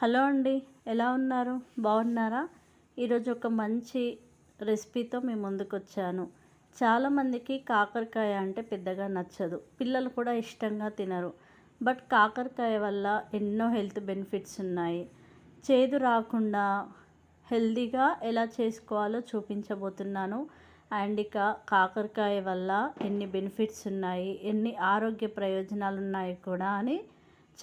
Hello అండి ఎలా ఉన్నారు? బాగున్నారా? ఈరోజు ఒక మంచి రెసిపీతో మీ ముందుకు వచ్చాను చాలామందికి కాకరకాయ అంటే పెద్దగా నచ్చదు. పిల్లలు కూడా ఇష్టంగా తినరు. బట్ కాకరకాయ వల్ల ఎన్నో హెల్త్ బెనిఫిట్స్ ఉన్నాయి. చేదు రాకుండా హెల్తీగా ఎలా చేసుకోవాలో చూపించబోతున్నాను. అండ్ ఇక కాకరకాయ వల్ల ఎన్ని బెనిఫిట్స్ ఉన్నాయి ఎన్ని ఆరోగ్య ప్రయోజనాలు ఉన్నాయి కూడా అని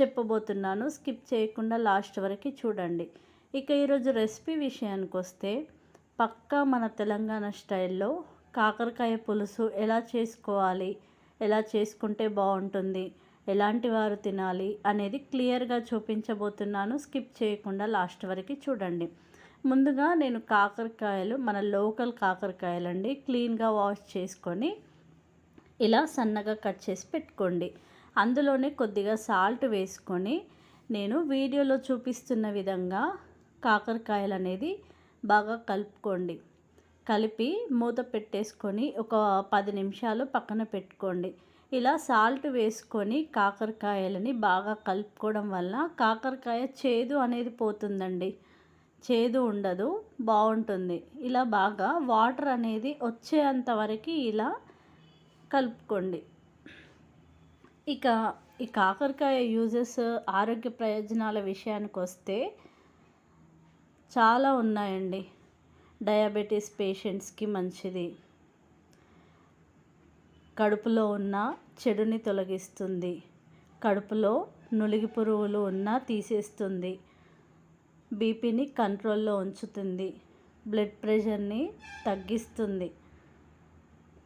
చెప్పబోతున్నాను. స్కిప్ చేయకుండా లాస్ట్ వరకు చూడండి. ఇక ఈరోజు రెసిపీ విషయానికి వస్తే పక్కా మన తెలంగాణ స్టైల్లో కాకరకాయ పులుసు ఎలా చేసుకోవాలి ఎలా చేసుకుంటే బాగుంటుంది ఎలాంటి వారు తినాలి అనేది క్లియర్గా చూపించబోతున్నాను. స్కిప్ చేయకుండా లాస్ట్ వరకు చూడండి. ముందుగా నేను కాకరకాయలు మన లోకల్ కాకరకాయలండి క్లీన్గా వాష్ చేసుకొని ఇలా సన్నగా కట్ చేసి పెట్టుకోండి. అందులోనే కొద్దిగా సాల్ట్ వేసుకొని నేను వీడియోలో చూపిస్తున్న విధంగా కాకరకాయలు అనేది బాగా కలుపుకోండి. కలిపి మూత పెట్టేసుకొని ఒక పది నిమిషాలు పక్కన పెట్టుకోండి. ఇలా సాల్ట్ వేసుకొని కాకరకాయలని బాగా కలుపుకోవడం వల్ల కాకరకాయ చేదు అనేది పోతుందండి. చేదు ఉండదు బాగుంటుంది. ఇలా బాగా వాటర్ అనేది వచ్చేంత వరకు ఇలా కలుపుకోండి. ఇక ఈ కాకరకాయ యూజెస్ ఆరోగ్య ప్రయోజనాల విషయానికి వస్తే చాలా ఉన్నాయండి. డయాబెటీస్ పేషెంట్స్కి మంచిది. కడుపులో ఉన్న చెడుని తొలగిస్తుంది. కడుపులో నులిగి పురుగులు ఉన్నా తీసేస్తుంది. బీపీని కంట్రోల్లో ఉంచుతుంది. బ్లడ్ ప్రెషర్ని తగ్గిస్తుంది.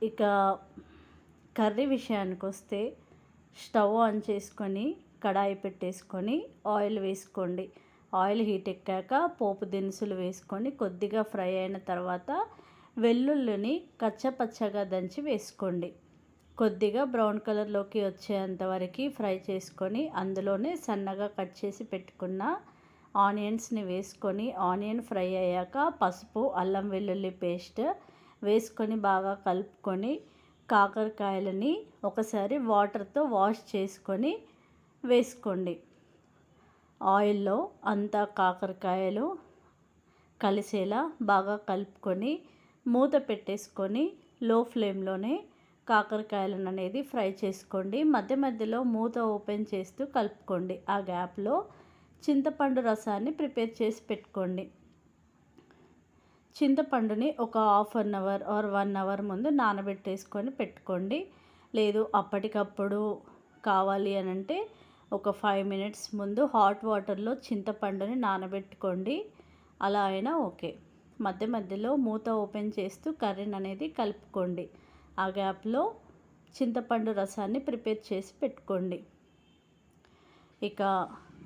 ఇక కర్రీ విషయానికి వస్తే స్టవ్ ఆన్ చేసుకొని కడాయి పెట్టేసుకొని ఆయిల్ వేసుకోండి. ఆయిల్ హీట్ ఎక్కాక పోపు దినుసులు వేసుకొని కొద్దిగా ఫ్రై అయిన తర్వాత వెల్లుల్లిని కచ్చపచ్చగా దంచి వేసుకోండి. కొద్దిగా బ్రౌన్ కలర్లోకి వచ్చేంత వరకు ఫ్రై చేసుకొని అందులోనే సన్నగా కట్ చేసి పెట్టుకున్న ఆనియన్స్ని వేసుకొని ఆనియన్ ఫ్రై అయ్యాక పసుపు అల్లం వెల్లుల్లి పేస్ట్ వేసుకొని బాగా కలుపుకొని కాకరకాయలని ఒకసారి వాటర్తో వాష్ చేసుకొని వేసుకోండి. ఆయిల్లో అంతా కాకరకాయలు కలిసేలా బాగా కలుపుకొని మూత పెట్టేసుకొని లో ఫ్లేమ్లోనే కాకరకాయలను అనేది ఫ్రై చేసుకోండి. మధ్య మధ్యలో మూత ఓపెన్ చేస్తూ కలుపుకోండి. ఆ గ్యాప్లో చింతపండు రసాన్ని ప్రిపేర్ చేసి పెట్టుకోండి. చింతపండుని ఒక half an hour or one hour ముందు నానబెట్టేసుకొని పెట్టుకోండి. లేదు అప్పటికప్పుడు కావాలి అని అంటే ఒక ఫైవ్ మినిట్స్ ముందు హాట్ వాటర్లో చింతపండుని నానబెట్టుకోండి. అలా అయినా ఓకే. మధ్య మధ్యలో మూత ఓపెన్ చేస్తూ కర్రీని అనేది కలుపుకోండి. ఆ గ్యాప్లో చింతపండు రసాన్ని ప్రిపేర్ చేసి పెట్టుకోండి. ఇక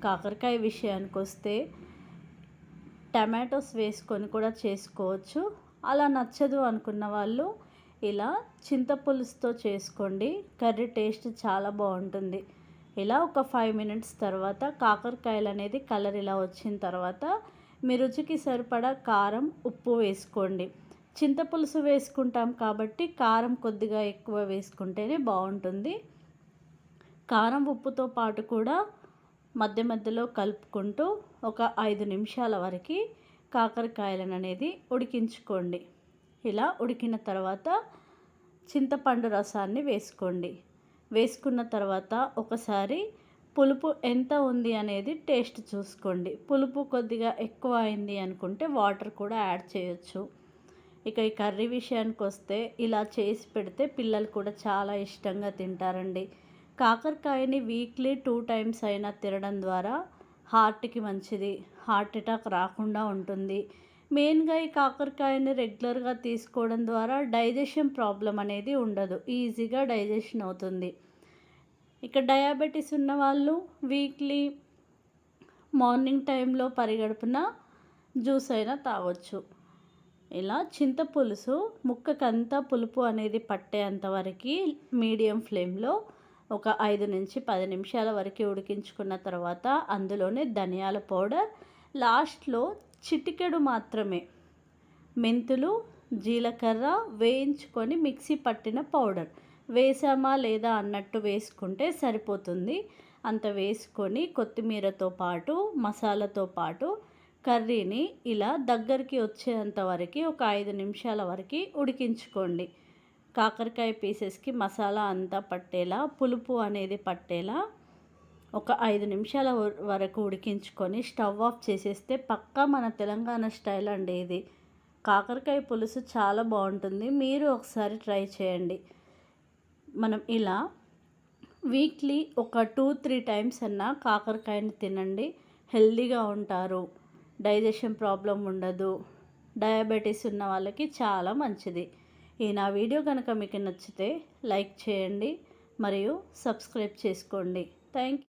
కాకరకాయ విషయానికి వస్తే టమాటోస్ వేసుకొని కూడా చేసుకోవచ్చు. అలా నచ్చదు అనుకున్న వాళ్ళు ఇలా చింతపులుసుతో చేసుకోండి. కర్రీ టేస్ట్ చాలా బాగుంటుంది. ఇలా ఒక ఫైవ్ మినిట్స్ తర్వాత కాకరకాయలు అనేది కలర్ ఇలా వచ్చిన తర్వాత మీ రుచికి సరిపడా కారం ఉప్పు వేసుకోండి. చింతపులుసు వేసుకుంటాం కాబట్టి కారం కొద్దిగా ఎక్కువ వేసుకుంటేనే బాగుంటుంది. కారం ఉప్పుతో పాటు కూడా మధ్య మధ్యలో కలుపుకుంటూ ఒక ఐదు నిమిషాల వరకు కాకరకాయలను అనేది ఉడికించుకోండి. ఇలా ఉడికిన తర్వాత చింతపండు రసాన్ని వేసుకోండి. వేసుకున్న తర్వాత ఒకసారి పులుపు ఎంత ఉంది అనేది టేస్ట్ చూసుకోండి. పులుపు కొద్దిగా ఎక్కువ అయింది అనుకుంటే వాటర్ కూడా యాడ్ చేయొచ్చు. ఇక ఈ కర్రీ విషయానికి వస్తే ఇలా చేసి పెడితే పిల్లలు కూడా చాలా ఇష్టంగా తింటారండి. కాకరకాయని వీక్లీ టూ టైమ్స్ అయినా తినడం ద్వారా హార్ట్కి మంచిది. హార్ట్ అటాక్ రాకుండా ఉంటుంది. మెయిన్గా ఈ కాకరకాయని రెగ్యులర్గా తీసుకోవడం ద్వారా డైజెషన్ ప్రాబ్లం అనేది ఉండదు. ఈజీగా డైజెషన్ అవుతుంది. ఇక డయాబెటీస్ ఉన్న వాళ్ళు వీక్లీ మార్నింగ్ టైంలో పరిగడుపున జ్యూస్ అయినా తాగొచ్చు. ఇలా చింతపులుసు ముక్కకంతా పులుపు అనేది పట్టేంతవరకు మీడియం ఫ్లేమ్లో ఒక ఐదు నుంచి పది నిమిషాల వరకు ఉడికించుకున్న తర్వాత అందులోనే ధనియాల పౌడర్. లాస్ట్లో చిటికెడు మాత్రమే మెంతులు జీలకర్ర వేయించుకొని మిక్సీ పట్టిన పౌడర్. వేసామా లేదా అన్నట్టు వేసుకుంటే సరిపోతుంది. అంత వేసుకొని కొత్తిమీరతో పాటు మసాలాతో పాటు కర్రీని ఇలా దగ్గరికి వచ్చేంత వరకు ఒక ఐదు నిమిషాల వరకు ఉడికించుకోండి. కాకరకాయ పీసెస్కి మసాలా అంతా పట్టేలా పులుపు అనేది పట్టేలా ఒక ఐదు నిమిషాల వరకు ఉడికించుకొని స్టవ్ ఆఫ్ చేసేస్తే పక్కా మన తెలంగాణ స్టైల్ అండి ఇది. కాకరకాయ పులుసు చాలా బాగుంటుంది. మీరు ఒకసారి ట్రై చేయండి. మనం ఇలా వీక్లీ ఒక టూ త్రీ టైమ్స్ అన్నా కాకరకాయని తినండి. హెల్దీగా ఉంటారు. డైజెషన్ ప్రాబ్లం ఉండదు. డయాబెటీస్ ఉన్న వాళ్ళకి చాలా మంచిది. ఈ నా వీడియో కనుక మీకు నచ్చితే లైక్ చేయండి మరియు సబ్స్క్రైబ్ చేసుకోండి. థ్యాంక్